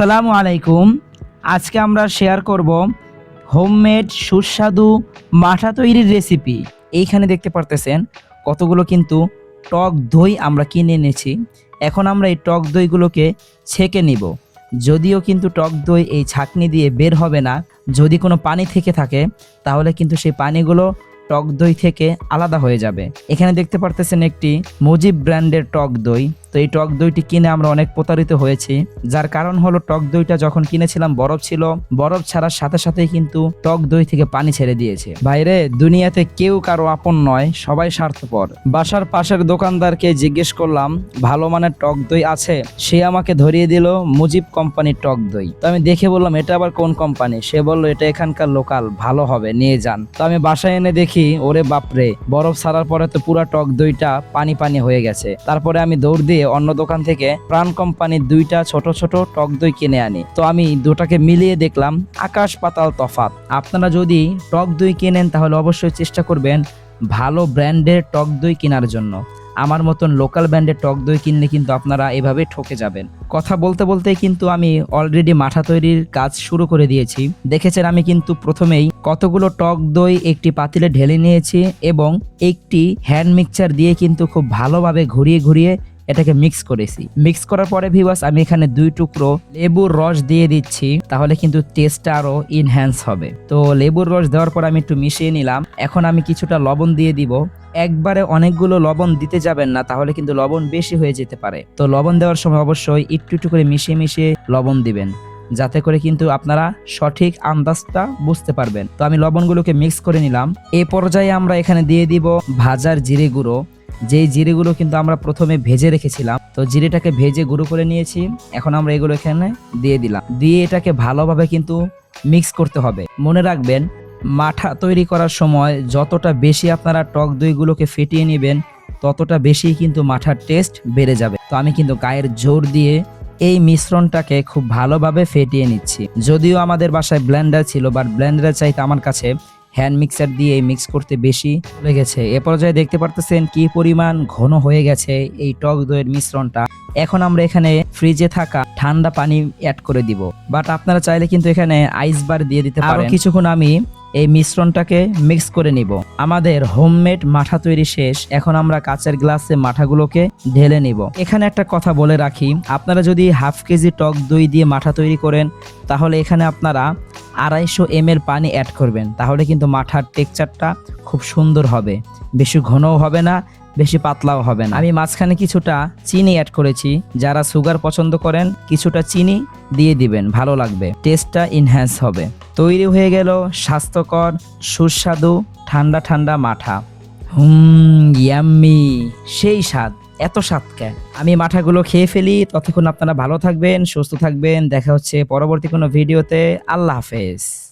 আসসালামু আলাইকুম। আজকে আমরা শেয়ার করব হোমমেড সুস্বাদু মাঠা তৈরির রেসিপি এইখানে দেখতে পারতেছেন কতগুলো কিন্তু টক দই আমরা কিনে এনেছি। এখন আমরা এই টক দইগুলোকে ছেঁকে নিব। যদিও কিন্তু টক দই এই ছাকনি দিয়ে বের হবে না। যদি কোনো পানি থেকে থাকে, তাহলে কিন্তু সেই পানিগুলো টক দই থেকে আলাদা হয়ে যাবে। এখানে দেখতে পারতেছেন একটি মুজিব ব্র্যান্ডের টক দই। তো এই টক দইটি কিনে আমরা অনেক প্রতারিত হয়েছি, যার কারণ হলো টক দইটা যখন কিনেছিলাম বরফ ছিল, বরফ ছাড়ার সাথে সাথেই কিন্তু টক দই থেকে পানি ছেড়ে দিয়েছে। বাইরে দুনিয়াতে কেউ কারও আপন নয়, সবাই স্বার্থপর। বাসার পাশের দোকানদারকে জিজ্ঞেস করলাম, ভালো মানের টক দই আছে? সে আমাকে ধরিয়ে দিল, মুজিব কোম্পানির টক দই। তো আমি দেখে বললাম, এটা আবার কোন কোম্পানি? সে বলল, এটা এখানকার লোকাল, ভালো হবে, নিয়ে যান। তো আমি বাসায় এনে দেখি ওরে বাপরে, বরফ ছাড়ার পরে তো পুরা টক দইটা পানি পানি হয়ে গেছে। তারপরে আমি দৌড় দিয়ে অন্য দোকান থেকে প্রাণ কোম্পানির দুইটা ছোট ছোট টক দই কিনে আনি। তো আমি দুটাকে মিলিয়ে দেখলাম, আকাশ পাতাল তফাত আপনারা যদি টক দই কেনেন তাহলে অবশ্যই চেষ্টা করবেন ভালো ব্র্যান্ডের টক দই কেনার জন্য। আমার মতন লোকাল ব্র্যান্ডের টক দই কিনলে কিন্তু আপনারা এভাবে ঠকে যাবেন। কথা বলতে বলতেই কিন্তু আমি অলরেডি মাঠা তৈরির কাজ শুরু করে দিয়েছি। দেখেছেন আমি কিন্তু প্রথমেই কতগুলো টক দই একটি পাতিলে ঢেলে নিয়েছি এবং একটি হ্যান্ড মিক্সচার দিয়ে কিন্তু খুব ভালোভাবে ঘুরিয়ে ঘুরিয়ে এটাকে মিক্স করেছি। মিক্স করার পরে ভিওয়াস আমি এখানে দুই টুকরো লেবুর রস দিয়ে দিচ্ছি, তাহলে কিন্তু টেস্টটা আরও ইনহ্যান্স হবে। তো লেবুর রস দেওয়ার পর আমি একটু মিশিয়ে নিলাম। এখন আমি কিছুটা লবণ দিয়ে দিব। একবারে অনেকগুলো লবণ দিতে যাবেন না, তাহলে কিন্তু লবণ বেশি হয়ে যেতে পারে। তো লবণ দেওয়ার সময় অবশ্যই একটু একটু করে মিশিয়ে মিশিয়ে লবণ দিবেন, যাতে করে কিন্তু আপনারা সঠিক আন্দাজটা বুঝতে পারবেন। তো আমি লবণগুলোকে মিক্স করে নিলাম। এই পর্যায়ে আমরা এখানে দিয়ে দিব ভাজার জিরে গুঁড়ো। যেই জিরেগুলো কিন্তু আমরা প্রথমে ভেজে রেখেছিলাম, তো জিরেটাকে ভেজে গুঁড়ো করে নিয়েছি। এখন আমরা এগুলো এখানে দিয়ে দিলাম। দিয়ে এটাকে ভালোভাবে কিন্তু মিক্স করতে হবে। মনে রাখবেন, মাঠা তৈরি করার সময় যতটা বেশি আপনারা টক দইগুলোকে ফেটিয়ে নেবেন, ততটা বেশি কিন্তু মাঠার টেস্ট বেড়ে যাবে। তো আমি কিন্তু গায়ের জোর দিয়ে এই মিশ্রণটাকে খুব ভালোভাবে ফেটিয়ে নিচ্ছি। যদিও আমাদের বাসায় ব্লেন্ডার ছিল বাট ব্লেন্ডার চাইতে আমার কাছে হ্যান্ড মিক্সার দিয়ে মিক্স করতে বেশি চলে গেছে এ পর্যায়ে দেখতে পারতেছেন কি পরিমাণ ঘন হয়ে গেছে এই টক দইয়ের মিশ্রণটা। এখন আমরা এখানে ফ্রিজে থাকা ঠান্ডা পানি অ্যাড করে দিব। বাট আপনারা চাইলে কিন্তু এখানে আইস বার দিয়ে দিতে পারেন। কিছুক্ষণ আমি এই মিশ্রণটাকে মিক্স করে নিব। আমাদের হোমমেড মাঠা তৈরি শেষ। এখন আমরা কাচের গ্লাসে মাঠাগুলোকে ঢেলে নিব। এখানে একটা কথা বলে রাখি। আপনারা যদি হাফ কেজি টক দই দিয়ে মাঠা তৈরি করেন তাহলে এখানে আপনারা আড়াইশো এম পানি অ্যাড করবেন, তাহলে কিন্তু মাঠার টেক্সচারটা খুব সুন্দর হবে। বেশি ঘনও হবে না, বেশি পাতলাও হবে না। আমি মাঝখানে কিছুটা চিনি অ্যাড করেছি, যারা সুগার পছন্দ করেন, কিছুটা চিনি দিয়ে দিবেন, ভালো লাগবে। টেস্টটা ইনহ্যান্স হবে। তৈরি হয়ে গেল স্বাস্থ্যকর, সুস্বাদু, ঠান্ডা ঠান্ডা মাঠা। হুম ইয়াম্মি সেই স্বাদ। এত সাতকা আমি মাঠাগুলো খেয়ে ফেলি, ততক্ষণ আপনারা ভালো থাকবেন, সুস্থ থাকবেন, দেখা হচ্ছে পরবর্তী কোনো ভিডিওতে। আল্লাহ হাফেজ।